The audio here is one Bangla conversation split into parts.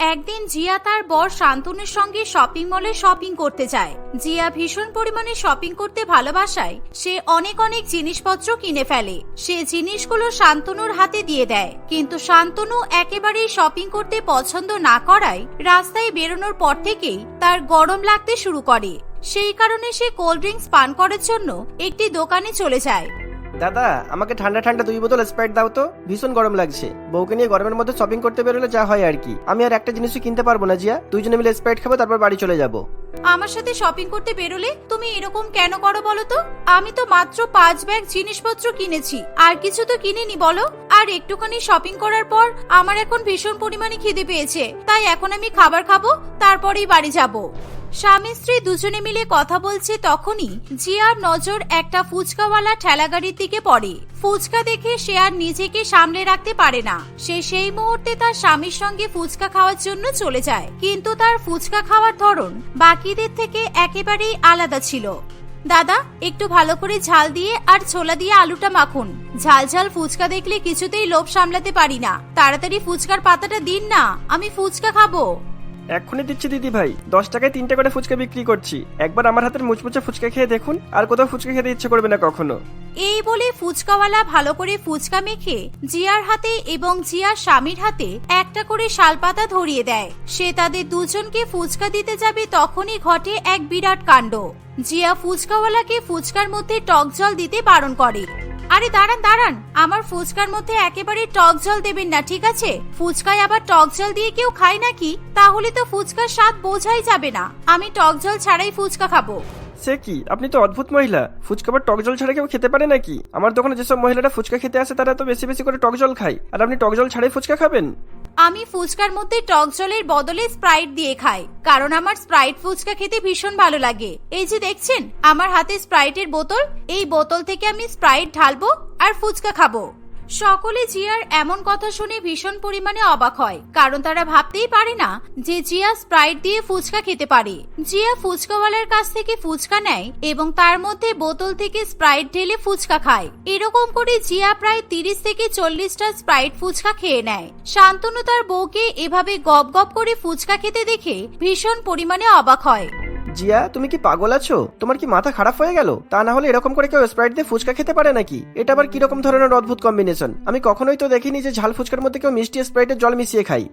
একদিন জিয়া তার বর শান্তনুর সঙ্গে শপিং মলে শপিং করতে যায়। জিয়া ভীষণ পরিমাণে শপিং করতে ভালোবাসায়। সে অনেক অনেক জিনিসপত্র কিনে ফেলে। সে জিনিসগুলো শান্তনুর হাতে দিয়ে দেয়। কিন্তু শান্তনু একেবারেই শপিং করতে পছন্দ না করায় রাস্তায় বেরোনোর পর থেকেই তার গরম লাগতে শুরু করে। সেই কারণে সে কোল্ড ড্রিঙ্কস পান করার জন্য একটি দোকানে চলে যায়। দাদা, আমাকে ঠান্ডা ঠান্ডা দুই বোতল স্প্রাইট দাও তো। ভীষণ গরম লাগছে। বউকে নিয়ে গরমের মধ্যে শপিং করতে বেরোলে যা হয় আর কি। আমি আর একটা জিনিসও কিনতে পারব না, জিয়া। দুইজনে মিলে স্প্রাইট খাব, তারপর বাড়ি চলে যাব। আমার সাথে শপিং করতে বেরোলে তুমি এরকম কেন করো বলো তো? আমি তো মাত্র পাঁচ ব্যাগ জিনিসপত্র কিনেছি, আর কিছু তো কিনিনি বলো? আর একটুখানি শপিং করার পর আমার এখন ভীষণ পরিমাণে খিদে পেয়েছে, তাই এখন আমি খাবার খাব, তারপরেই বাড়ি যাব। স্বামী স্ত্রী দুজনে মিলে কথা বলছে তখনই জিয়ার নজর একটা ফুচকাওয়ালা ঠেলাগাড়ির দিকে পড়ে। ফুচকা দেখে সে আর নিজেকে সামলে রাখতে পারে না। সে সেই মুহূর্তে তার স্বামীর সঙ্গে ফুচকা খাওয়ার জন্য চলে যায়। কিন্তু তার ফুচকা খাওয়ার ধরন বাকিদের থেকে একেবারেই আলাদা ছিল। দাদা, একটু ভালো করে ঝাল দিয়ে আর ছোলা দিয়ে আলুটা মাখুন। ঝাল ঝাল ফুচকা দেখলে কিছুতেই লোভ সামলাতে পারি না। তাড়াতাড়ি ফুচকার পাতাটা দিন না। আমি ফুচকা খাব। এক্ষুনি দিচ্ছি দিদি ভাই। দশ টাকায় তিনটে করে ফুচকা বিক্রি করছি। একবার আমার হাতের মুচমুচে ফুচকা খেয়ে দেখুন, আর কোথাও ফুচকা খেতে ইচ্ছে করবে না কখনো। এই বলে ফুচকাওয়ালা ভালো করে ফুচকা মেখে জিয়ার হাতে এবং জিয়ার স্বামীর হাতে একটা করে শালপাতা ধরিয়ে দেয়। সে তাদের দুজনকে ফুচকা দিতে যাবে তখনই ঘটে এক বিরাট কাণ্ড। জিয়া ফুচকাওয়ালাকে ফুচকার মধ্যে টক জল দিতে বারণ করে। আরে দাঁড়ান দাঁড়ান। আমার ফুচকার মধ্যে একেবারে টক জল দেবেন না, ঠিক আছে? ফুচকায় আবার টক জল দিয়ে কেউ খায় নাকি? তাহলে তো ফুচকার স্বাদ বোঝাই যাবে না। আমি টক জল ছাড়াই ফুচকা খাব। সে কি? আপনি তো অদ্ভুত মহিলা। ফুচকা বা টক জল ছাড়া কেউ খেতে পারে নাকি? আমার দোকানে যেসব মহিলারা ফুচকা খেতে আসে, তারা তো বেশি বেশি করে টক জল খায়। আর আপনি টক জল ছাড়াই ফুচকা খাবেন? আমি ফুচকার মধ্যে টক জলের বদলে স্প্রাইট দিয়ে খাই, কারণ আমার স্প্রাইট ফুচকা খেতে ভীষণ ভালো লাগে। এই যে দেখছেন, আমার হাতে স্প্রাইটের বোতল, এই বোতল থেকে আমি স্প্রাইট ঢালবো আর ফুচকা খাব। সকলে জিয়ার এমন কথা শুনে ভীষণ পরিমাণে অবাক হয়। কারণ তারা ভাবতেই পারে না যে জিয়া স্প্রাইট দিয়ে ফুচকা খেতে পারে। জিয়া ফুচকাওয়ালার কাছ থেকে ফুচকা নেয় এবং তার মধ্যে বোতল থেকে স্প্রাইট ঢেলে ফুচকা খায়। এরকম করে জিয়া প্রায় তিরিশ থেকে চল্লিশটা স্প্রাইট ফুচকা খেয়ে নেয়। শান্তনু তার বউকে এভাবে গপ গপ করে ফুচকা খেতে দেখে ভীষণ পরিমাণে অবাক হয়। জিয়া, তুমি কি পাগল আছো? তোমার কি মাথা খারাপ হয়ে গেল? তা না হলে এরকম করে কেউ স্প্রাইট দিয়ে ফুচকা খেতে পারে নাকি? এটা আবার কীরকম ধরনের অদ্ভুত কম্বিনেশন আমি কখনোই তো দেখিনি যে ঝাল ফুচকার মধ্যে কেউ মিষ্টি স্প্রাইটের জল মিশিয়ে খাই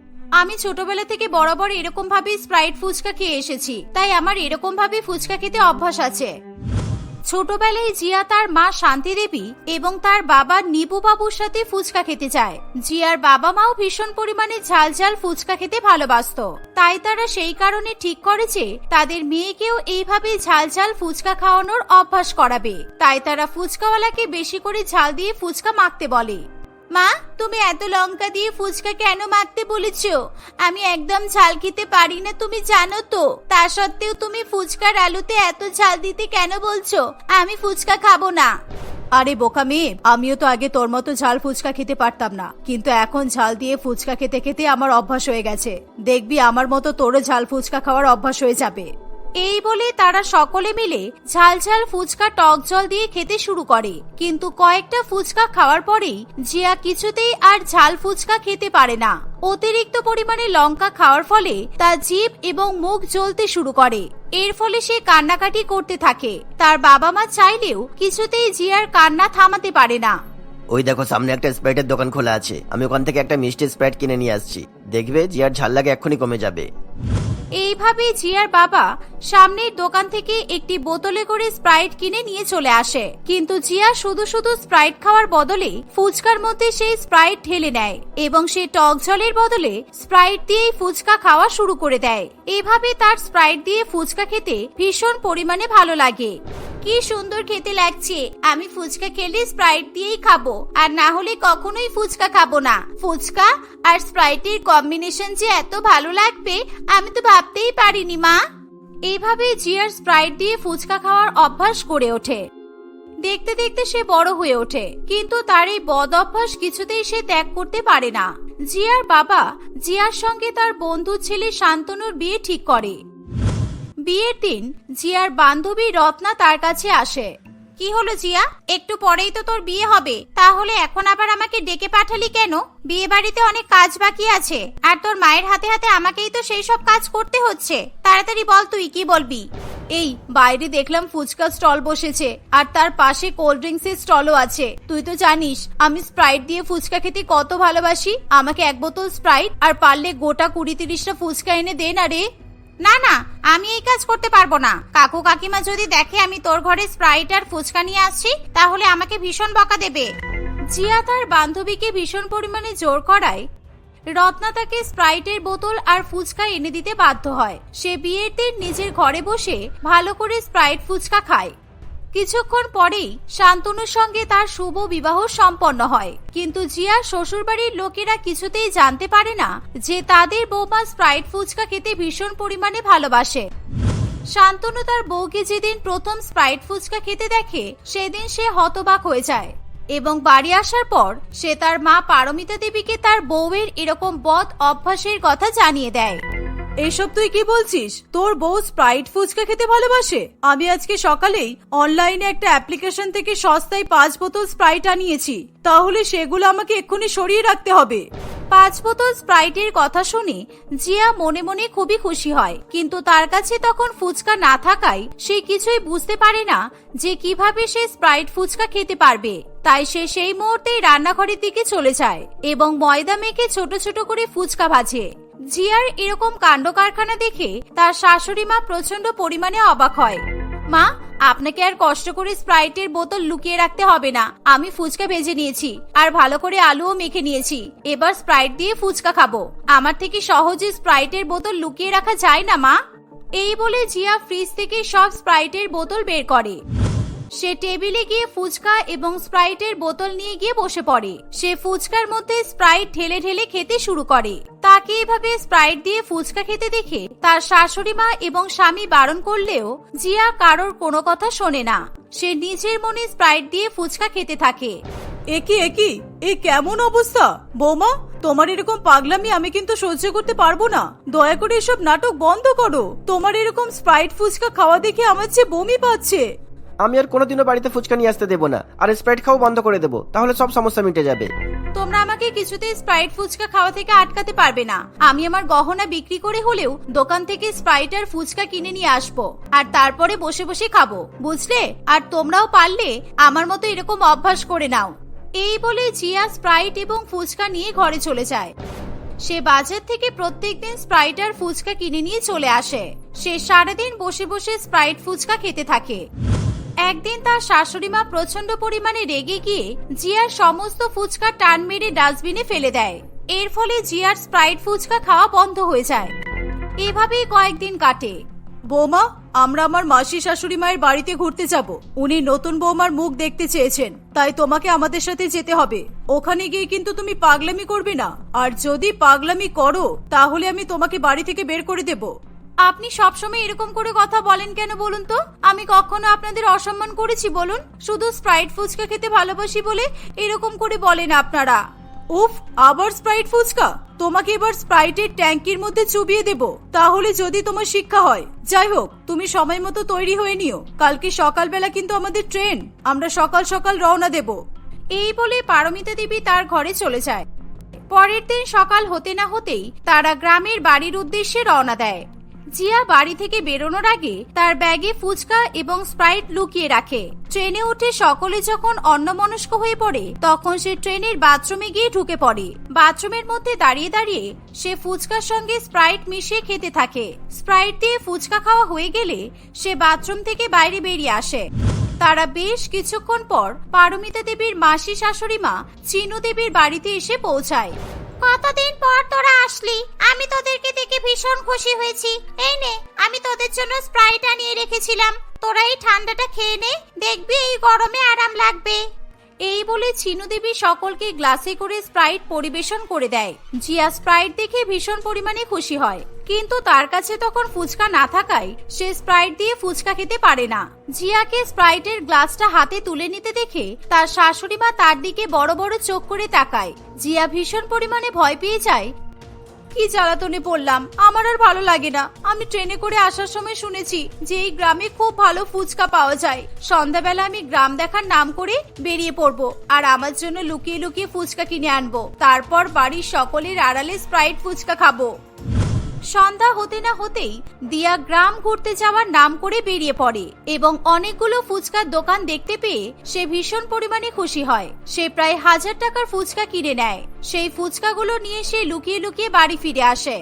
আমি ছোটবেলা থেকে বরাবর এরকম ভাবে স্প্রাইট ফুচকা খেয়ে এসেছি, তাই আমার এরকম ভাবে ফুচকা খেতে অভ্যাস আছে। ছোটবেলায় জিয়া তার মা শান্তি দেবী এবং তার বাবা নিপু বাবুর সাথে ফুচকা খেতে যায়। জিয়ার বাবা মাও ভীষণ পরিমাণে ঝাল ঝাল ফুচকা খেতে ভালোবাসত। তাই তারা সেই কারণে ঠিক করে যে তাদের মেয়েকেও এইভাবে ঝাল ঝাল ফুচকা খাওয়ানোর অভ্যাস করাবে। তাই তারা ফুচকাওয়ালাকে বেশি করে ঝাল দিয়ে ফুচকা মাখতে বলে। মা, তুমি এত লঙ্কা দিয়ে ফুচকা কেন মাখতে বলেছ? আমি একদম ঝাল খেতে পারি না, তুমি জানো তো। তা সত্ত্বেও তুমি ফুচকার আলুতে এত ঝাল দিতে কেন বলছো? আমি ফুচকা খাব না। আরে বোকা মেয়ে, আমিও তো আগে তোর মতো ঝাল ফুচকা খেতে পারতাম না। কিন্তু এখন ঝাল দিয়ে ফুচকা খেতে খেতে আমার অভ্যাস হয়ে গেছে। দেখবি আমার মতো তোরও ঝাল ফুচকা খাওয়ার অভ্যাস হয়ে যাবে। এই বলে তারা সকলে মিলে ঝাল ঝাল ফুচকা টক জল দিয়ে খেতে শুরু করে। কিন্তু কয়েকটা ফুচকা খাওয়ার পরেই জিয়া কিছুতেই আর ঝাল ফুচকা খেতে পারে না। অতিরিক্ত পরিমাণে লঙ্কা খাওয়ার ফলে তার জিভ এবং মুখ জ্বলতে শুরু করে। এর ফলে সে কান্নাকাটি করতে থাকে। তার বাবা মা চাইলেও কিছুতেই জিয়ার কান্না থামাতে পারে না। ওই দেখো, সামনে একটা স্প্রাইটের দোকান খোলা আছে। আমি ওখান থেকে একটা মিষ্টি স্প্রাইট কিনে নিয়ে আসছি। দেখবে, জিয়ার ঝাল লাগে এক্ষুনি কমে যাবে। এইভাবে জিয়ার বাবা সামনের দোকান থেকে একটি বোতলে করে স্প্রাইট কিনে নিয়ে চলে আসে। কিন্তু জিয়া শুধু শুধু স্প্রাইট খাওয়ার বদলে ফুচকার মধ্যে সেই স্প্রাইট ঢেলে নেয় এবং সে টক জলের বদলে স্প্রাইট দিয়েই ফুচকা খাওয়া শুরু করে দেয়। এভাবে তার স্প্রাইট দিয়ে ফুচকা খেতে ভীষণ পরিমাণে ভালো লাগে। কি সুন্দর খেতে লাগছে। আমি ফুচকা খেলে স্প্রাইট দিয়েই খাব। আর না হলে কখনোই ফুচকা খাব না। ফুচকা আর স্প্রাইটের কম্বিনেশন যে এত ভালো লাগবে, আমি তো ভাবতেই পারিনি, মা। এইভাবে জিয়ার স্প্রাইট দিয়ে ফুচকা খাওয়ার অভ্যাস করে ওঠে। দেখতে দেখতে সে বড় হয়ে ওঠে। কিন্তু তার এই বদ অভ্যাস কিছুতেই সে ত্যাগ করতে পারে না। জিয়ার বাবা জিয়ার সঙ্গে তার বন্ধু ছেলে শান্তনুর বিয়ে ঠিক করে। বিয়ের দিন জিয়ার বান্ধবী রত্না তার কাছে আসে। কি হলো জিয়া? একটু পরেই তো তোর বিয়ে হবে। তাহলে এখন আবার আমাকে ডেকে পাঠালি কেন? বিয়ে বাড়িতে অনেক কাজ বাকি আছে। আর তোর মায়ের হাতে হাতে আমাকেই তো সেই সব কাজ করতে হচ্ছে। তাড়াতাড়ি বল তুই, কি বলবি? এই, বাইরে দেখলাম ফুচকা স্টল বসেছে, আর তার পাশে কোল্ড ড্রিঙ্কস এর স্টলও আছে। তুই তো জানিস, আমি স্প্রাইট দিয়ে ফুচকা খেতে কত ভালোবাসি। আমাকে এক বোতল স্প্রাইট আর পারলে গোটা কুড়ি তিরিশটা ফুচকা এনে দে না রে। না না, আমি এই কাজ করতে পারব না। কাকু কাকিমা যদি দেখে আমি তোর ঘরে স্প্রাইট আর ফুচকা নিয়ে আসছি, তাহলে আমাকে ভীষণ বকা দেবে। জিয়া তার বান্ধবীকে ভীষণ পরিমাণে জোর করায়। রত্না তাকে স্প্রাইটের বোতল আর ফুচকা এনে দিতে বাধ্য হয়। সে বিয়ের দিন নিজের ঘরে বসে ভালো করে স্প্রাইট ফুচকা খায়। কিছুক্ষণ পরেই শান্তনুর সঙ্গে তার শুভ বিবাহ সম্পন্ন হয়। কিন্তু জিয়ার শ্বশুরবাড়ির লোকেরা কিছুতেই জানতে পারে না যে তাদের বৌমা স্প্রাইট ফুচকা খেতে ভীষণ পরিমাণে ভালোবাসে। শান্তনু তার বউকে যেদিন প্রথম স্প্রাইট ফুচকা খেতে দেখে, সেদিন সে হতবাক হয়ে যায় এবং বাড়ি আসার পর সে তার মা পারমিতা দেবীকে তার বউয়ের এরকম বদ অভ্যাসের কথা জানিয়ে দেয়। এসব তুই কি বলছিস? তোর বউ স্প্রাইট ফুচকা খেতে ভালোবাসে? আমি আজকে সকালেই অনলাইনে একটা অ্যাপ্লিকেশন থেকে সস্তায় পাঁচ বোতল স্প্রাইট আনিয়েছি। তাহলে সেগুলো আমাকে এক্ষুনি সরিয়ে রাখতে হবে। পাঁচ বোতল স্প্রাইটের কথা শুনে জিয়া মনে মনে খুবই খুশি হয়। কিন্তু তার কাছে তখন ফুচকা না থাকায় সে কিছুই বুঝতে পারে না যে কীভাবে সে স্প্রাইট ফুচকা খেতে পারবে। তাই সে সেই মুহূর্তেই রান্নাঘরের দিকে চলে যায় এবং ময়দা মেখে ছোট ছোট করে ফুচকা ভাজে। জিয়ার এরকম কাণ্ড কারখানা দেখে তার শাশুড়ি মা প্রচণ্ড পরিমাণে অবাক হয়। মা, আপনাকে আর কষ্ট করে স্প্রাইটের বোতল লুকিয়ে রাখতে হবে না। আমি ফুচকা ভেজে নিয়েছি আর ভালো করে আলুও মেখে নিয়েছি। এবার স্প্রাইট দিয়ে ফুচকা খাব। আমার থেকে সহজে স্প্রাইটের বোতল লুকিয়ে রাখা যায় না, মা? এই বলে জিয়া ফ্রিজ থেকে সব স্প্রাইটের বোতল বের করে। সে টেবিলে গিয়ে ফুচকা এবং স্প্রাইটের বোতল নিয়ে গিয়ে বসে পড়ে। সে ফুচকার মধ্যে স্প্রাইট ঢেলে ঢেলে খেতে শুরু করে। তাকে এভাবে স্প্রাইট দিয়ে ফুচকা খেতে দেখে তার শাশুড়ি মা এবং স্বামী বারণ করলেও জিয়া কারোর কোনো কথা শোনে না। সে নিজের মনে স্প্রাইট দিয়ে ফুচকা খেতে থাকে। একই একই এ কেমন অবস্থা? বৌমা, তোমার এরকম পাগলামি আমি কিন্তু সহ্য করতে পারব না। দয়া করে এসব নাটক বন্ধ করো। তোমার এরকম স্প্রাইট ফুচকা খাওয়া দেখে আমার চেয়ে বমি পাচ্ছে। আমি আর কোনোদিনও বাড়িতে ফুচকা নিয়ে আসতে দেবো না। আর স্প্রাইট খাওয়া বন্ধ করে দেবো। তাহলে সব সমস্যা মিটে যাবে। তোমরা আমাকে কিছুতেই স্প্রাইট ফুচকা খাওয়া থেকে আটকাতে পারবে না। আমি আমার গহনা বিক্রি করে হলেও দোকান থেকে স্প্রাইট আর ফুচকা কিনে নিয়ে আসব। আর তারপরে বসে বসে খাব, বুঝলে? আর তোমরাও পারলে আমার মতো এরকম অভ্যাস করে নাও। এই বলে জিয়া স্প্রাইট এবং ফুচকা নিয়ে ঘরে চলে যায়। সে বাজার থেকে প্রত্যেকদিন স্প্রাইট আর ফুচকা কিনে নিয়ে চলে আসে। সে সারাদিন বসে বসে স্প্রাইট ফুচকা খেতে থাকে। একদিন তার শাশুড়ি মা প্রচণ্ড পরিমাণে রেগে গিয়ে জিয়ার সমস্ত ফুচকা টান মেরে ডাস্টবিনে ফেলে দেয়। এর ফলে জিয়ার স্প্রাইট ফুচকা খাওয়া বন্ধ হয়ে যায়। এভাবেই কয়েকদিন কাটে। বৌমা, আমরা আমার মাসি শাশুড়ি মায়ের বাড়িতে ঘুরতে যাব। উনি নতুন বৌমার মুখ দেখতে চেয়েছেন, তাই তোমাকে আমাদের সাথে যেতে হবে। ওখানে গিয়ে কিন্তু তুমি পাগলামি করবে না। আর যদি পাগলামি করো, তাহলে আমি তোমাকে বাড়ি থেকে বের করে দেব। আপনি সবসময় এরকম করে কথা বলেন কেন বলুন তো? আমি কখনো আপনাদের অসম্মান করেছি বলুন? শুধু স্প্রাইট ফুচকা খেতে ভালোবাসি বলে এরকম করে বলেন আপনারা। উফ আবার স্প্রাইট ফুচকা? তোমাকে এবার স্প্রাইটের ট্যাঙ্কির মধ্যে চুবিয়ে দেব। তাহলে যদি তোমার শিক্ষা হয়। যাই হোক তুমি সময় মতো তৈরি হয়ে নিও। কালকে সকালবেলা কিন্তু আমাদের ট্রেন। আমরা সকাল সকাল রওনা দেব। এই বলে পারমিতা দেবী তার ঘরে চলে যায়। পরের দিন সকাল হতে না হতেই তারা গ্রামের বাড়ির উদ্দেশ্যে রওনা দেয়। জিয়া বাড়ি থেকে বেরোনোর আগে তার ব্যাগে ফুচকা এবং স্প্রাইট লুকিয়ে রাখে। ট্রেনে উঠে সকলে যখন অন্যমনস্ক হয়ে পড়ে, তখন সে ট্রেনের বাথরুমে গিয়ে ঢুকে পড়ে। বাথরুমের মধ্যে দাঁড়িয়ে দাঁড়িয়ে সে ফুচকার সঙ্গে স্প্রাইট মিশিয়ে খেতে থাকে। স্প্রাইট দিয়ে ফুচকা খাওয়া হয়ে গেলে সে বাথরুম থেকে বাইরে বেরিয়ে আসে। তারা বেশ কিছুক্ষণ পর পারমিতা দেবীর মাসি শাশুড়ি মা চিনু দেবীর বাড়িতে এসে পৌঁছায়। কতদিন পর তোরা আসলি? আমি তোদেরকে দেখে ভীষণ খুশি হয়েছি। এই নে, আমি তোদের জন্য স্প্রাইট আনিয়ে রেখেছিলাম। তোরা এই ঠান্ডাটা খেয়ে নে, দেখবি এই গরমে আরাম লাগবে। এই বলে চিনু দেবী সকলকে গ্লাসে করে স্প্রাইট পরিবেশন করে দেয়। জিয়া স্প্রাইট দেখে ভীষণ পরিমাণে খুশি হয়। কিন্তু তার কাছে তখন ফুচকা না থাকায় সে স্প্রাইট দিয়ে ফুচকা খেতে পারে না। জিয়াকে স্প্রাইটের গ্লাসটা হাতে তুলে নিতে দেখে তার শাশুড়ি মা তার দিকে বড় বড় চোখ করে তাকায়। জিয়া ভীষণ পরিমাণে ভয় পেয়ে যায়। কি জ্বালাতনে পড়লাম, আমার আর ভালো লাগে না। আমি ট্রেনে করে আসার সময় শুনেছি যে এই গ্রামে খুব ভালো ফুচকা পাওয়া যায়। সন্ধ্যাবেলা আমি গ্রাম দেখার নাম করে বেরিয়ে পড়ব আর আমার জন্য লুকিয়ে লুকিয়ে ফুচকা কিনে আনব। তারপর বাড়ির সকলের আড়ালে স্প্রাইট ফুচকা খাব। সন্ধ্যা হতে না হতেই দিয়া গ্রাম ঘুরতে যাওয়ার নাম করে বেরিয়ে পড়ে এবং অনেকগুলো ফুচকার দোকান দেখতে পেয়ে সে ভীষণ পরিমাণে খুশি হয়। সে প্রায় হাজার টাকার ফুচকা কিনে নেয়। সেই ফুচকাগুলো নিয়ে সে লুকিয়ে লুকিয়ে বাড়ি ফিরে আসে।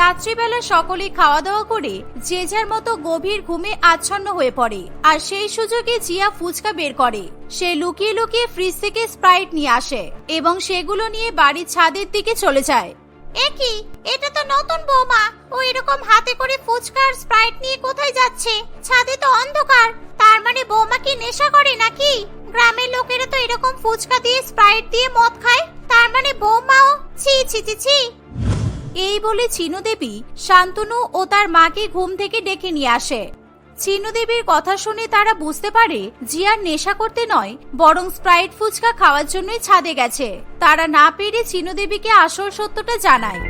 রাত্রিবেলা সকলে খাওয়া দাওয়া করে যে যার মতো গভীর ঘুমে আচ্ছন্ন হয়ে পড়ে আর সেই সুযোগে জিয়া ফুচকা বের করে। সে লুকিয়ে লুকিয়ে ফ্রিজ থেকে স্প্রাইট নিয়ে আসে এবং সেগুলো নিয়ে বাড়ির ছাদের দিকে চলে যায়। একই এটা তো নতুন বৌমা। ও এরকম হাতে করে ফুচকার স্প্রাইট নিয়ে কোথায় যাচ্ছে? ছাদে তো অন্ধকার। তার মানে বৌমা কি নেশা করে নাকি? গ্রামের লোকেরা তো এরকম ফুচকা দিয়ে স্প্রাইট দিয়ে মদ খায়। তার মানে বৌমাও ছি ছি ছি ছি। এই বলে চিনু দেবী শান্তনু ও তার মাকে ঘুম থেকে ডেকে নিয়ে আসে। চিনু দেবীর কথা শুনে তারা বুঝতে পারে জিয়ার নেশা করতে নয়, বরং স্প্রাইট ফুচকা খাওয়ার জন্যই ছাদে গেছে। তারা না পেরে চিনু দেবীকে আসল সত্যটা জানায়।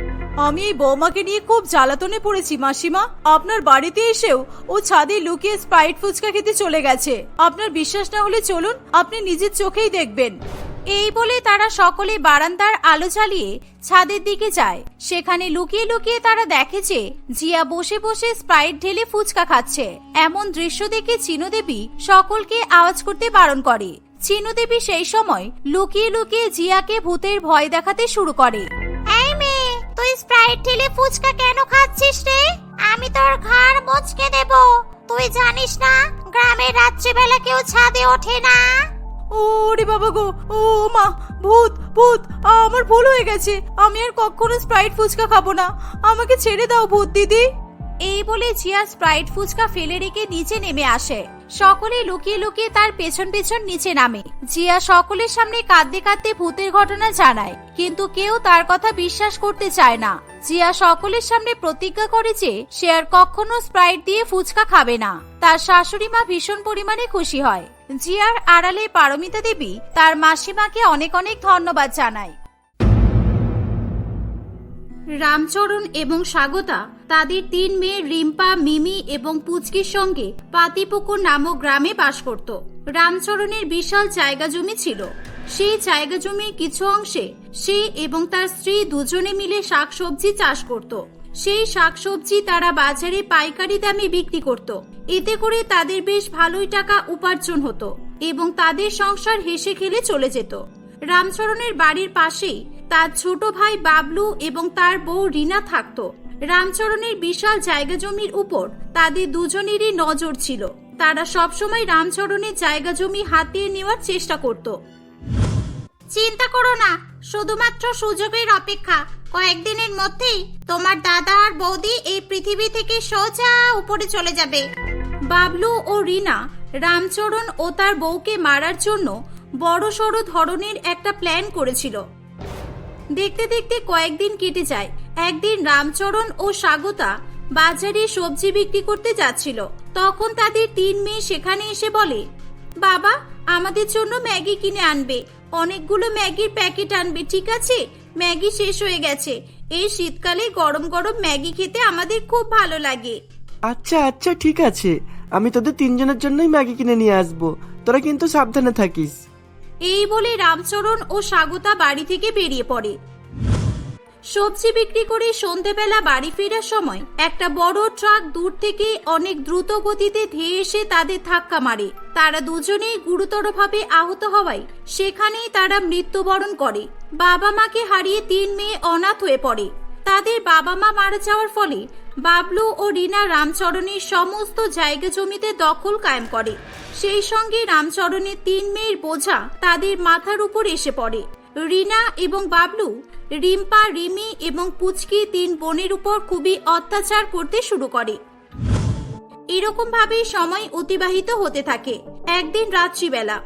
আমি এই বৌমাকে নিয়ে খুব জ্বালাতনে পড়েছি, মাসিমা। আপনার বাড়িতে এসেও ও ছাদে লুকিয়ে স্প্রাইট ফুচকা খেতে চলে গেছে। আপনার বিশ্বাস না হলে চলুন, আপনি নিজের চোখেই দেখবেন। এই বলে তারা সকলে বারান্দার আলো জ্বালিয়ে ছাদের দিকে যায়। সেখানে লুকিয়ে লুকিয়ে তারা দেখে যে জিয়া বসে বসে স্প্রাইট ঢেলে ফুচকা খাচ্ছে। এমন দৃশ্য দেখে চিনুদেবী সকলকে আওয়াজ করতে বারণ করে। চিনু দেবী সেই সময় লুকিয়ে লুকিয়ে জিয়াকে ভূতের ভয় দেখাতে শুরু করে। তুই স্প্রাইট ঢেলে ফুচকা কেন খাচ্ছিস রে? আমি তোর ঘাড় মচকে দেব। তুই জানিস না, গ্রামের রাত্রিবেলা কেউ ছাদে ওঠে না। ওরে বাবা গো, ও মা, ভূত ভূত, আমার ভুল হয়ে গেছে। আমি আর কখনো স্প্রাইট ফুচকা খাব না। আমাকে ছেড়ে দাও ভূত দিদি। এই বলে জিয়া স্প্রাইট ফুচকা ফেলে রেখে নিচে নেমে আসে। সকলে লুকিয়ে লুকিয়ে তার পেছন পেছন নিচে নামে। জিয়া সকলের সামনে কাঁদতে কাঁদতে ভূতের ঘটনা জানায়, কিন্তু কেউ তার কথা বিশ্বাস করতে চায় না। জিয়া সকলের সামনে প্রতিজ্ঞা করে যে, সে আর কখনো স্প্রাইট দিয়ে ফুচকা খাবে না। তার শাশুড়ি মা ভীষণ পরিমাণে খুশি হয়। জিয়ার আড়ালে পারমিতা দেবী তার মাসিমাকে অনেক অনেক ধন্যবাদ জানায়। রামচরণ এবং স্বাগতা তাদের তিন মেয়ে রিম্পা, মিমি এবং পুচকির সঙ্গে পাতিপুকুর নামক গ্রামে বাস করত। রামচরণের বিশাল জায়গা জমি ছিল। সেই জায়গা জমির কিছু অংশে সে এবং তার স্ত্রী দুজনে মিলে শাকসবজি চাষ করত। সেই শাকসবজি তারা বাজারে পাইকারি দামে বিক্রি করত। এতে করে তাদের বেশ ভালোই টাকা উপার্জন হতো এবং তাদের সংসার হেসে খেলে চলে যেত। রামচরণের বাড়ির পাশেই তার ছোট ভাই বাবলু এবং তার বউ রিনা থাকত। রামচরণের বিশাল জায়গা জমির উপর তাদের দুজনেরই নজর ছিল। তারা সবসময় রামচরণের জায়গা জমি হাতিয়ে নেওয়ার চেষ্টা করত। চিন্তা করো না, শুধুমাত্র সুযোগের অপেক্ষা। কয়েকদিনের মধ্যেই তোমার দাদা আর বৌদি এই পৃথিবী থেকে সোজা উপরে চলে যাবে। বাবলু ও রিনা, রামচরণ ও তার বউকে মারার জন্য বড় সড় ধরনের একটা প্ল্যান করেছিল। দেখতে দেখতে কয়েকদিন কেটে যায়। একদিন রামচরণ ও স্বাগতা বাজারে সবজি বিক্রি করতে যাচ্ছিল। তখন তাদের তিন মেয়ে সেখানে এসে বলে, বাবা, আমাদের জন্য ম্যাগি কিনে আনবে। অনেকগুলো ম্যাগির প্যাকেট আনবে, ঠিক আছে? ম্যাগি শেষ হয়ে গেছে। এই শীতকালে গরম গরম ম্যাগি খেতে আমাদের খুব ভালো লাগে। আচ্ছা আচ্ছা ঠিক আছে। আমি তোদের তিনজনের জন্যই ম্যাগি কিনে নিয়ে আসব। তোরা কিন্তু সাবধানে থাকিস। এই বলে রামচরণ ও স্বাগতা বাড়ি থেকে বেরিয়ে পড়ে। সবজি বিক্রি করে সন্ধেবেলা বাড়ি ফেরার সময় একটা বড় ট্রাক দূর থেকে অনেক দ্রুত গতিতে ধেয়ে এসে তাদের ধাক্কা মারে। তারা দুজনেই গুরুতরভাবে আহত হওয়ায় সেখানেই তারা মৃত্যুবরণ করে। বাবা মাকে হারিয়ে তিন মেয়ে অনাথ হয়ে পড়ে। তাদের বাবা মা মারা যাওয়ার ফলে বাবলু ও রিনা রামচরণের সমস্ত জায়গা জমিতে দখল কায়েম করে। সেই সঙ্গে রামচরণের তিন মেয়ের বোঝা তাদের মাথার উপর এসে পড়ে। রিনা এবং বাবলু রিম্পা, রিমি এবং পুচকি তিন বোনের উপর খুবই অত্যাচার করতে শুরু করে। এরকম ভাবে সময় অতিবাহিত হতে থাকে, একদিন রাত্রিবেলা।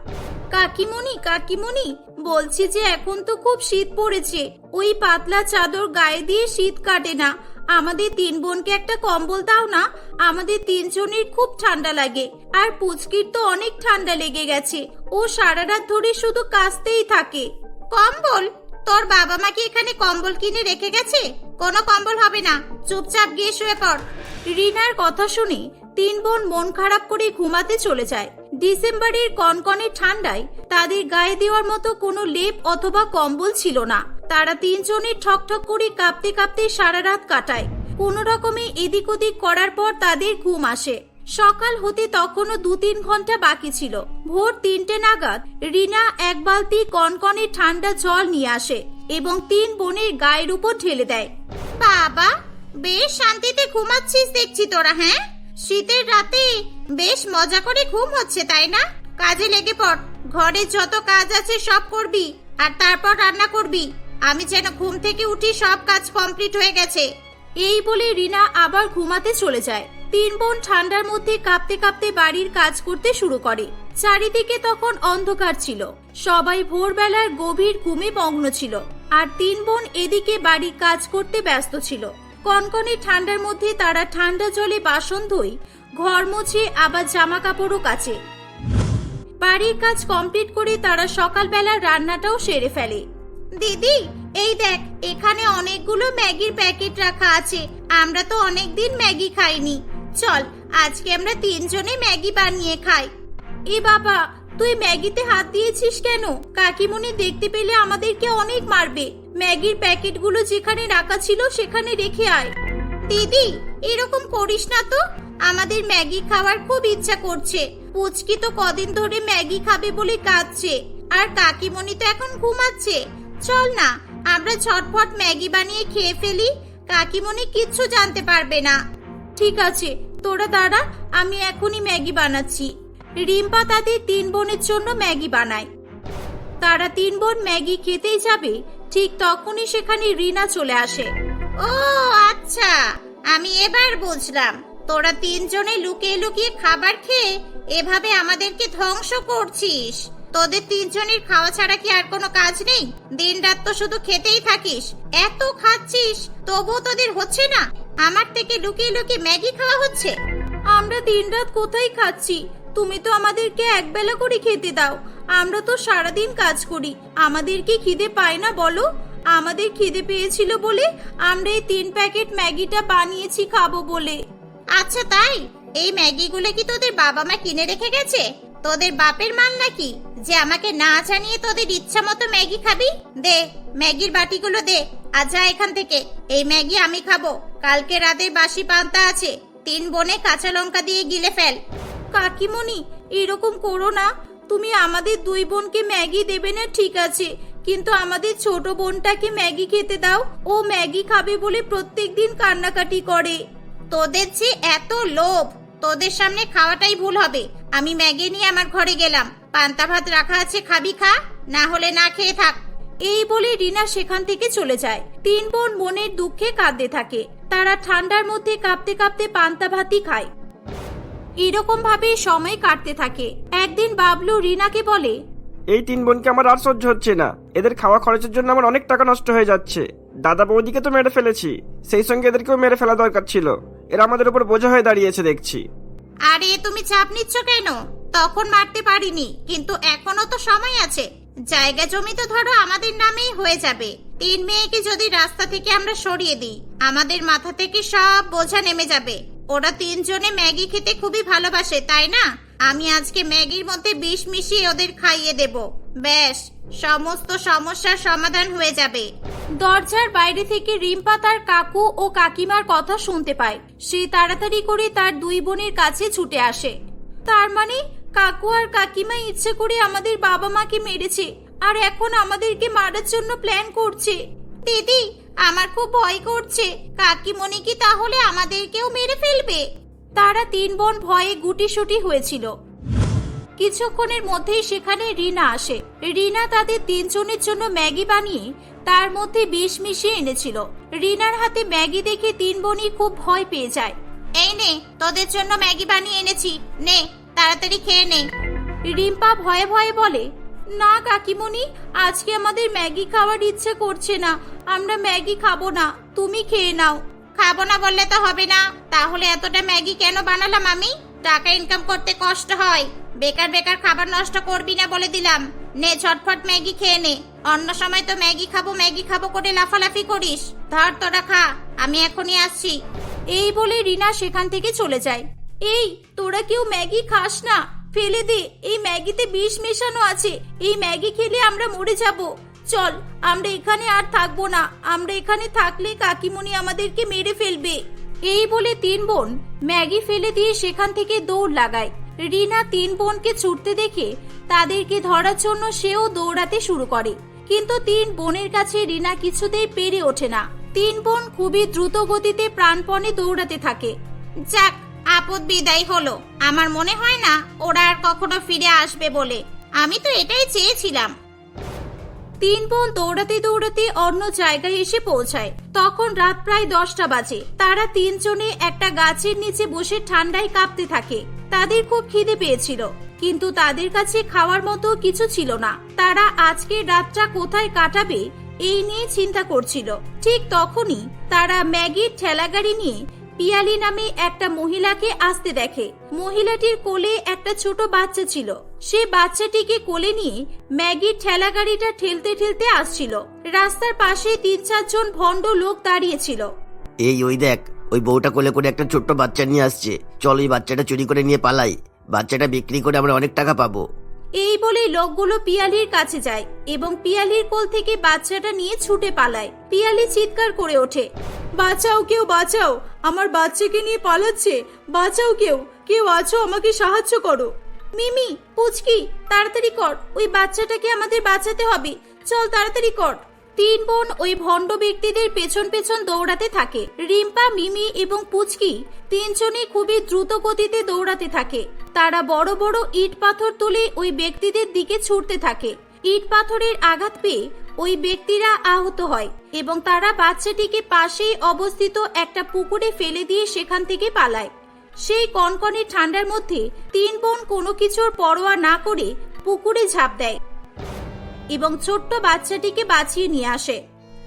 কাকিমণি কাকিমণি, বলছি যে এখন তো খুব শীত পড়েছে, ওই পাতলা চাদর গায়ে দিয়ে শীত কাটে না। আমাদের তিন বোনকে একটা কম্বল দাও না, আমাদের তিনজনের খুব ঠান্ডা লাগে, আর পুচকির তো অনেক ঠান্ডা লেগে গেছে, ও সারা রাত ধরে শুধু কাশতেই থাকে। কম্বল? তোর বাবা মা কি এখানে কম্বল কিনে রেখে গেছে? কোনো কম্বল হবে না। চুপচাপ গিয়ে শুয়ে পড়। রিনার কথা শুনে তিন বোন মন খারাপ করে ঘুমাতে চলে যায়। ডিসেম্বরের কনকনে ঠান্ডায় তাদের গায়ে দেওয়ার মতো কোনো লেপ অথবা কম্বল ছিল না। তারা তিনজনে ঠকঠক করে কাঁপতে কাঁপতে সারা রাত কাটায়। কোনো রকমে এদিক ওদিক করার পর তাদের ঘুম আসে। সকাল হতে তখনও দু তিন ঘণ্টা বাকি ছিল। ভোর তিনটে নাগাদ রিনা এক বালতি কনকনে ঠান্ডা জল নিয়ে আসে এবং তিন বোনের গায়ের উপর ঢেলে দেয়। বাবা বেশ শান্তিতে ঘুমাচ্ছিস দেখছি তোরা হ্যাঁ? শীতের রাতে বেশ মজা করে ঘুম হচ্ছে তাই না? কাজে লেগে পড়। ঘরে যত কাজ আছে সব করবি আর তারপর রান্না করবি। আমি যেন ঘুম থেকে উঠি সব কাজ কমপ্লিট হয়ে গেছে। এই বলে রিনা আবার ঘুমাতে চলে যায়। তিন বোন ঠান্ডার মধ্যে কাঁপতে কাঁপতে বাড়ির কাজ করতে শুরু করে। চারিদিকে তখন অন্ধকার ছিল। সবাই ভোরবেলার গভীর ঘুমে মগ্ন ছিল। আর তিন বোন এদিকে বাড়ির কাজ করতে ব্যস্ত ছিল। কনকনে ঠান্ডার মধ্যে তারা ঠান্ডা জলে বাসন ধুই, ঘর মুছে আবার জামা কাপড়ও কাচে। বাড়ির কাজ কমপ্লিট করে তারা সকালবেলা রান্নাটাও সেরে ফেলে। দিদি, এই দেখ, এখানে অনেকগুলো ম্যাগির প্যাকেট রাখা আছে। আমরা তো অনেকদিন ম্যাগি খাইনি। চল, আজকে আমরা তিনজনে ম্যাগি বানিয়ে খাই। এ বাবা, তুই ম্যাগিতে হাত দিয়েছিস কেন? কাকিমুনি দেখতে পেলে আমাদেরকে অনেক মারবে। ম্যাগির প্যাকেটগুলো যেখানে রাখা ছিল সেখানে রেখে আয়। দিদি, এরকম করিস না তো। আমাদের ম্যাগি খাওয়ার খুব ইচ্ছা করছে। পুচকি তো কদিন ধরে ম্যাগি খাবে বলে কাঁদছে। আর কাকিমণি তো এখন ঘুমাচ্ছে। চল না, আমরা ঝটপট ম্যাগি বানিয়ে খেয়ে ফেলি। কাকিমণি কিচ্ছু জানতে পারবে না। ঠিক আছে তোরা দাঁড়া, আমি এখনই ম্যাগি বানাচ্ছি। রিম্পা তাদের তিন বোনের জন্য ম্যাগি বানায়। তারা তিন বোন ম্যাগি খেতেই যাবে, ঠিক তখনই সেখানে রিনা চলে আসে। ও আচ্ছা আমি এবার বুঝলাম। তোরা তিনজনে লুকিয়ে লুকিয়ে খাবার খেয়ে এভাবে আমাদেরকে ধ্বংস করছিস। তোদের তিনজনের খাওয়া ছাড়া কি আর কোনো কাজ নেই? দিন রাত তো শুধু খেতেই থাকিস। এত খাচ্ছিস, তবুও তোদের হচ্ছে না? আমার থেকে লুকিয়ে লুকিয়ে ম্যাগি খাওয়া হচ্ছে। আমরা দিনরাত কোথায় খাচ্ছি? তুমি তো আমাদেরকে একবেলা করে খেতে দাও। আমরা তো সারাদিন কাজ করি। আমাদের কি খিদে পায় না বলো? আমাদের খিদে পেয়েছিল বলে আমরা এই তিন প্যাকেট ম্যাগিটা বানিয়েছি খাব বলে। আচ্ছা তাই? এই ম্যাগিগুলো কি তোদের বাবা মা কিনে রেখে গেছে? তোদের বাপের মান নাকি? যে আমাকে না জানিয়ে তোদের ইচ্ছা মতো ম্যাগি খাবি? দে, ম্যাগির বাটিগুলো দে। যা এখান থেকে। এই ম্যাগি আমি খাব। কালকে রাতে বাসি পান্তা আছে। তিন বনে কাঁচা লঙ্কা দিয়ে গিলে ফেল। কাকিমণি, এরকম করো না। তুমি আমাদের দুই বোনকে ম্যাগি দেবে না, ঠিক আছে। কিন্তু আমাদের ছোট বোনটাকে ম্যাগি খেতে দাও। ও ম্যাগি খাবে বলে প্রত্যেকদিন কান্নাকাটি করে। তোদের যে এত লোভ, তোদের সামনে খাওয়াটাই ভুল হবে। আমি ম্যাগি নিয়ে আমার ঘরে গেলাম। পান্তা ভাত রাখা আছে, খাবি খা। না হলে না খেয়ে থাক। এই বলে রিনা সেখান থেকে চলে যায়। তিন বোন মনের দুঃখে কাঁদতে থাকে। তারা ঠান্ডার মধ্যে কাঁপতে কাঁপতে পান্তা ভাতই খায়। এরকম ভাবে সময় কাটতে থাকে। একদিন বাবলু রিনাকে বলে এই তিন বোনকে আমার আর সহ্য হচ্ছে না। এদের খাওয়া খরচের জন্য আমার অনেক টাকা নষ্ট হয়ে যাচ্ছে। দাদা বৌদিকে তো মেরে ফেলেছি। সেই সঙ্গে এদেরকেও মেরে ফেলা দরকার ছিল। এরা আমাদের উপর বোঝা হয়ে দাঁড়িয়েছে দেখছি। আরে তুমি চাপ নিচ্ছ কেন? তখন মারতে পারিনি কিন্তু এখনও তো সময় আছে। জায়গা জমি তো ধরো আমাদের নামেই হয়ে যাবে। তিন মেয়েকে যদি রাস্তা থেকে আমরা সরিয়ে দিই, আমাদের মাথা থেকে সব বোঝা নেমে যাবে। ওরা তিনজনে ম্যাগি খেতে খুবই ভালোবাসে, তাই না? আমি আজকে ম্যাগির মধ্যে বিষ মিশিয়ে ওদের খাইয়ে দেব। ব্যাস, সমস্ত সমস্যার সমাধান হয়ে যাবে। দরজার বাইরে থেকে রিম্পা তার কাকু ও কাকিমার কথা শুনতে পায়। সে তাড়াতাড়ি করে তার দুই বোনের কাছে ছুটে আসে। তার মানে কাকু আর কাকিমা ইচ্ছে করে আমাদের বাবা মাকে মেরেছে আর এখন আমাদেরকে মারার জন্য প্ল্যান করছে। দিদি, আমার খুব ভয় করছে। কাকিমণি কি তাহলে আমাদেরকেও মেরে ফেলবে? তারা তিন বোন ভয়ে গুটিসুটি হয়েছিল। কিছুক্ষণের মধ্যেই সেখানে রিনা আসে। রিনা তাদের তিনজনের জন্য ম্যাগি বানিয়ে তার মধ্যে বিষ মিশিয়ে এনেছিল। রিনার হাতে ম্যাগি দেখে তিন বোনই খুব ভয় পেয়ে যায়। এই নে, তোদের জন্য ম্যাগি বানিয়ে এনেছি। নে তাড়াতাড়ি খেয়ে নে। রিম্পা ভয়ে ভয়ে বলে না কাকিমণি আজকে আমাদের ম্যাগি খাওয়ার ইচ্ছে করছে না। আমরা ম্যাগি খাব না তুমি খেয়ে নাও। খাব না বললে তো হবে না। তাহলে এতটা ম্যাগি কেন বানালাম আমি? টাকা ইনকাম করতে কষ্ট হয়। বেকার বেকার খাবার নষ্ট করবি না বলে দিলাম। নে ঝটফট ম্যাগি খেয়ে নে। অন্য সময় তো ম্যাগি খাব ম্যাগি খাব করে লাফালাফি করিস। ধর তোরা খা আমি এখনই আসছি। এই বলে রিনা সেখান থেকে চলে যায়। এই, তোরা কেউ ম্যাগি খাস না। ফেলে দে, এই ম্যাগিতে বিষ মেশানো আছে। এই ম্যাগি খেলে আমরা মরে যাব। চল, আমরা এখানে আর থাকব না। আমরা এখানে থাকলে কাকিমণি আমাদেরকে মেরে ফেলবে। এই বলে তিন বোন ম্যাগি ফেলে দিয়ে সেখান থেকে দৌড় লাগায়। রিনা তিন বোনকে ছুটতে দেখে তাদেরকে ধরার জন্য সেও দৌড়াতে শুরু করে। কিন্তু তিন বোনের কাছে রিনা কিছুতেই পেরে ওঠে না। তিন বোন খুবই দ্রুত গতিতে প্রাণপণে দৌড়াতে থাকে। যাক আপদ বিদায় হলো। আমার মনে হয় না ওরা আর কখনো ফিরে আসবে বলে। আমি তো এটাই চেয়েছিলাম। তিন বোন দৌড়াতে দৌড়াতে অন্য জায়গায় এসে পৌঁছায়। তখন রাত প্রায় দশটা বাজে। তারা তিনজনে একটা গাছের নিচে বসে ঠান্ডায় কাঁপতে থাকে। তাদের খুব খিদে পেয়েছিল। কিন্তু তাদের কাছে খাওয়ার মতো কিছু ছিল না। তারা আজকের রাতটা কোথায় কাটাবে, এই নিয়ে চিন্তা করছিল। ঠিক তখনই তারা ম্যাগির ঠেলাগাড়ি নিয়ে পিয়ালি নামে একটা মহিলাকে আসতে দেখে। মহিলাটির কোলে একটা ছোট বাচ্চা ছিল। সে বাচ্চাটিকে কোলে নিয়ে ম্যাগির ঠেলা গাড়িটা ঠেলতে ঠেলতে আসছিল। রাস্তার পাশে তিন চারজন ভণ্ড লোক দাঁড়িয়েছিল। এই ওই দেখ ওই বউটা কোলে করে একটা ছোট্ট বাচ্চা নিয়ে আসছে। চল ওই বাচ্চাটা চুরি করে নিয়ে পালাই। বাচ্চাটা বিক্রি করে আমরা অনেক টাকা পাবো। এই বলে লোকগুলো পিয়ালির কাছে যায় এবং পিয়ালির কোল থেকে বাচ্চাটা নিয়ে ছুটে পালায়। পিয়ালি চিৎকার করে ওঠে। বাঁচাও কেউ, বাঁচাও। আমার বাচ্চাকে নিয়ে পালাচ্ছে, বাঁচাও কেউ। কেউ আছো, আমাকে সাহায্য করো। মিমি, পুচকি, তাড়াতাড়ি কর। ওই বাচ্চাটাকে আমাদের বাঁচাতে হবে। চল তাড়াতাড়ি কর। তিন বোন ওই ভণ্ড ব্যক্তিদের পেছন পেছন দৌড়াতে থাকে। রিম্পা, মিমি এবং পুচকি তিনজনই খুবই দ্রুত গতিতে দৌড়াতে থাকে। তারা বড় বড় ইট পাথর তুলে ওই ব্যক্তিদের দিকে ছুটতে থাকে। ইট পাথরের আঘাত পেয়ে ওই ব্যক্তিরা আহত হয় এবং তারা বাচ্চাটিকে পাশেই অবস্থিত একটা পুকুরে ফেলে দিয়ে সেখান থেকে পালায়। সেই কনকনে ঠান্ডার মধ্যে তিন বোন কোনো কিছুর পরোয়া না করে পুকুরে ঝাঁপ দেয় এবং ছোট্ট বাচ্চাটিকে বাঁচিয়ে নিয়ে আসে।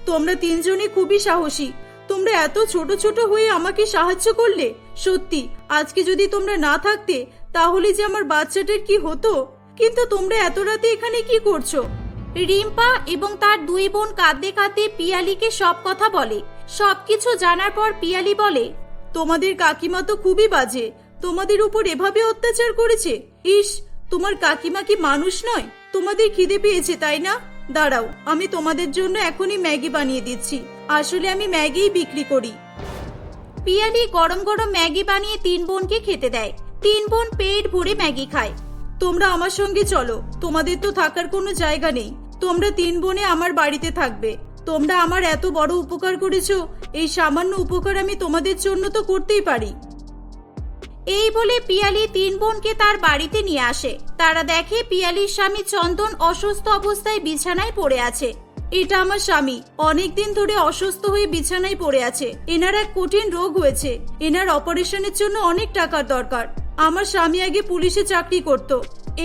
তোমরা তিনজনই খুবই সাহসী। তোমরা এত ছোট ছোট হয়ে আমাকে সাহায্য করলে, সত্যি, আজকে যদি তোমরা না থাকতে, তাহলে যে আমার বাচ্চাটার কি হতো? কিন্তু তোমরা এত রাতে এখানে কি করছ? রিম্পা এবং তার দুই বোন কাঁদতে কাঁদতে পিয়ালিকে সব কথা বলে। সবকিছু জানার পর পিয়ালি বলে, তোমাদের কাকিমা তো খুবই বাজে। তোমাদের উপর এভাবে অত্যাচার করেছে। ইস, তোমার কাকিমা কি মানুষ নয়? তোমাদের খিদে পেয়েছে, তাই না? দাঁড়াও, আমি তোমাদের জন্য এখনই ম্যাগি বানিয়ে দিচ্ছি। আসলে আমি ম্যাগিই বিক্রি করি। পিয়ালি গরম গরম ম্যাগি বানিয়ে তিন বোনকে খেতে দেয়। তিন বোন পেট ভরে ম্যাগি খায়। তোমরা আমার সঙ্গে চলো, তোমাদের তো থাকার কোনো জায়গা নেই। তোমরা তিন বোনে আমার বাড়িতে থাকবে। তোমরা আমার এত বড় উপকার করেছ, এই সামান্য উপকার আমি তোমাদের জন্য তো করতেই পারি। এই বলে পিয়ালি তিন বোনকে তার বাড়িতে নিয়ে আসে। তারা দেখে পিয়ালির স্বামী চন্দন অসুস্থ অবস্থায় বিছানায় পড়ে আছে। এটা আমার স্বামী, অনেকদিন ধরে অসুস্থ হয়ে বিছানায় পড়ে আছে। এনার এক কঠিন রোগ হয়েছে। এনার অপারেশনের জন্য অনেক টাকার দরকার। আমার স্বামী আগে পুলিশে চাকরি করত।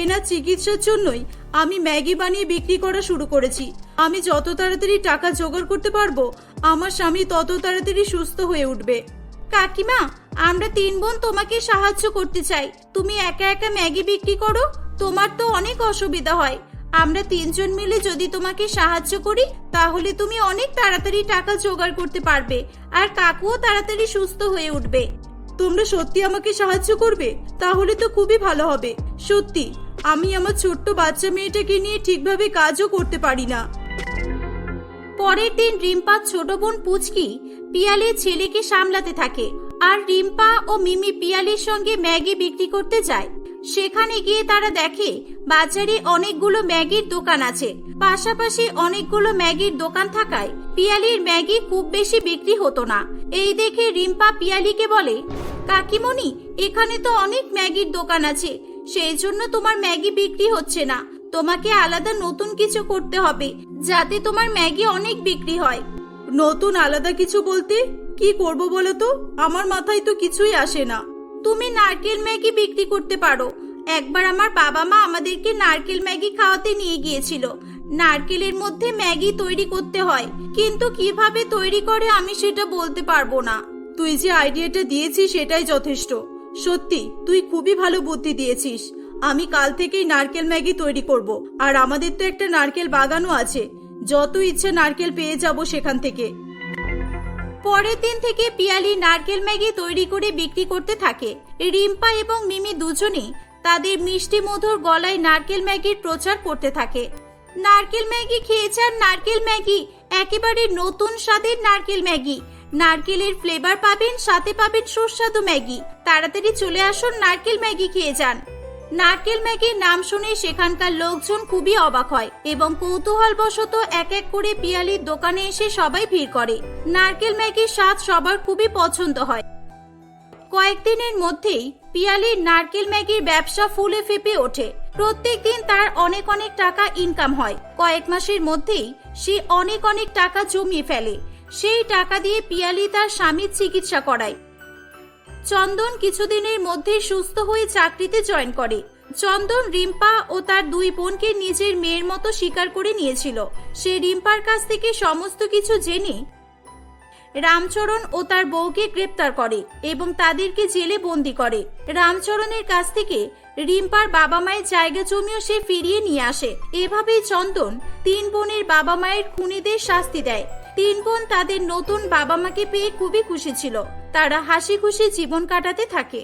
এনার চিকিৎসার জন্যই আমি ম্যাগি বানিয়ে বিক্রি করা শুরু করেছি। আমি যত তাড়াতাড়ি টাকা জোগাড় করতে পারব, আমার স্বামী তত তাড়াতাড়ি সুস্থ হয়ে উঠবে। কাকিমা, আমরা তিন বোন তোমাকে সাহায্য করতে চাই। তুমি একা একা ম্যাগি বিক্রি করো, তোমার তো অনেক অসুবিধা হয়। আমরা তিনজন মিলে যদি তোমাকে সাহায্য করি, তাহলে তুমি অনেক তাড়াতাড়ি টাকা জোগাড় করতে পারবে আর কাকুও তাড়াতাড়ি সুস্থ হয়ে উঠবে। তোমরা সত্যি আমাকে সাহায্য করবে? তাহলে তো খুবই ভালো হবে। সত্যি আমি আমার ছোট্ট বাচ্চা মেয়েটাকে নিয়ে ঠিকভাবে কাজও করতে পারি না। পরের দিন রিম্পার ছোট বোন পুচকি পিয়ালির ছেলেকে সামলাতে থাকে আর রিম্পা ও মিমি পিয়ালির সঙ্গে ম্যাগি বিক্রি করতে যায়। সেখানে গিয়ে তারা দেখে, বাজারে অনেকগুলো ম্যাগির দোকান আছে। পাশাপাশি অনেকগুলো ম্যাগির দোকান থাকায় পিয়ালির ম্যাগি খুব বেশি বিক্রি হতো না। এই দেখে রিম্পা পিয়ালিকে বলে, কাকিমণি, এখানে তো অনেক ম্যাগির দোকান আছে। সেই জন্য তোমার ম্যাগি বিক্রি হচ্ছে না। তোমাকে আলাদা নতুন কিছু করতে হবে, যাতে তোমার ম্যাগি অনেক বিক্রি হয়। নতুন আলাদা কিছু বলতে কি করব বলো তো? আমার মাথায় তো কিছুই আসে না। তুমি নারকেল ম্যাগি বিক্রি করতে পারো। একবার আমার বাবা মা আমাদেরকে নারকেল ম্যাগি খাওয়াতে নিয়ে গিয়েছিল। নারকেলের মধ্যে ম্যাগি তৈরি করতে হয়, কিন্তু কীভাবে তৈরি করে আমি সেটা বলতে পারব না। তুই যে আইডিয়াটা দিয়েছিস সেটাই যথেষ্ট। সত্যি, তুই খুবই ভালো বুদ্ধি দিয়েছিস। আমি কাল থেকেই নারকেল ম্যাগি তৈরি করব, আর আমাদের তো একটা নারকেল বাগানও আছে। যত ইচ্ছে নারকেল পেয়ে যাব সেখান থেকে। পরের দিন থেকে পিয়ালি নারকেল ম্যাগি তৈরি করে বিক্রি করতে থাকে। রিম্পা এবং মিমি দুজনেই তাদের মিষ্টি মধুর গলায় নারকেল ম্যাগির প্রচার করতে থাকে। নারকেল ম্যাগি খেয়েছেন নারকেল ম্যাগি একেবারে নতুন স্বাদের নারকেল ম্যাগি। নারকেলের ফ্লেভার পাবেন, সাথে পাবেন সুস্বাদু ম্যাগি। তাড়াতাড়ি চলে আসুন নারকেল ম্যাগি খেয়ে যান। নারকেল ম্যাগির নাম শুনে সেখানকার লোকজন খুবই অবাক হয় এবং কৌতূহলবশত এক এক করে পিয়ালির দোকানে এসে সবাই ভিড় করে। নারকেল ম্যাগির স্বাদ সবার খুবই পছন্দ হয়। কয়েকদিনের মধ্যেই পিয়ালির নারকেল ম্যাগির ব্যবসা ফুলে ফেপে ওঠে। প্রত্যেক দিন তার অনেক অনেক টাকা ইনকাম হয়। কয়েক মাসের মধ্যেই সে অনেক অনেক টাকা জমিয়ে ফেলে। সেই টাকা দিয়ে পিয়ালি তার স্বামীর চিকিৎসা করায়। চন্দন কিছুদিনের মধ্যে সুস্থ হয়ে চাকরিতে জয়েন করে। চন্দন রিম্পা ও তার দুই বোনকে নিজের মেয়ের মতো স্বীকার করে নিয়েছিল। সে রিম্পার কাছ থেকে সমস্ত কিছু জেনে রামচরণ ও তার বউকে গ্রেপ্তার করে এবং তাদেরকে জেলে বন্দি করে। রামচরণের কাছ থেকে রিম্পার বাবা মায়ের জায়গা জমিও সে ফিরিয়ে নিয়ে আসে। এভাবেই চন্দন তিন বোনের বাবা মায়ের খুনিদের শাস্তি দেয়। তিন বোন তাদের নতুন বাবা মাকে পেয়ে খুবই খুশি ছিল। তারা হাসি খুশি জীবন কাটাতে থাকে।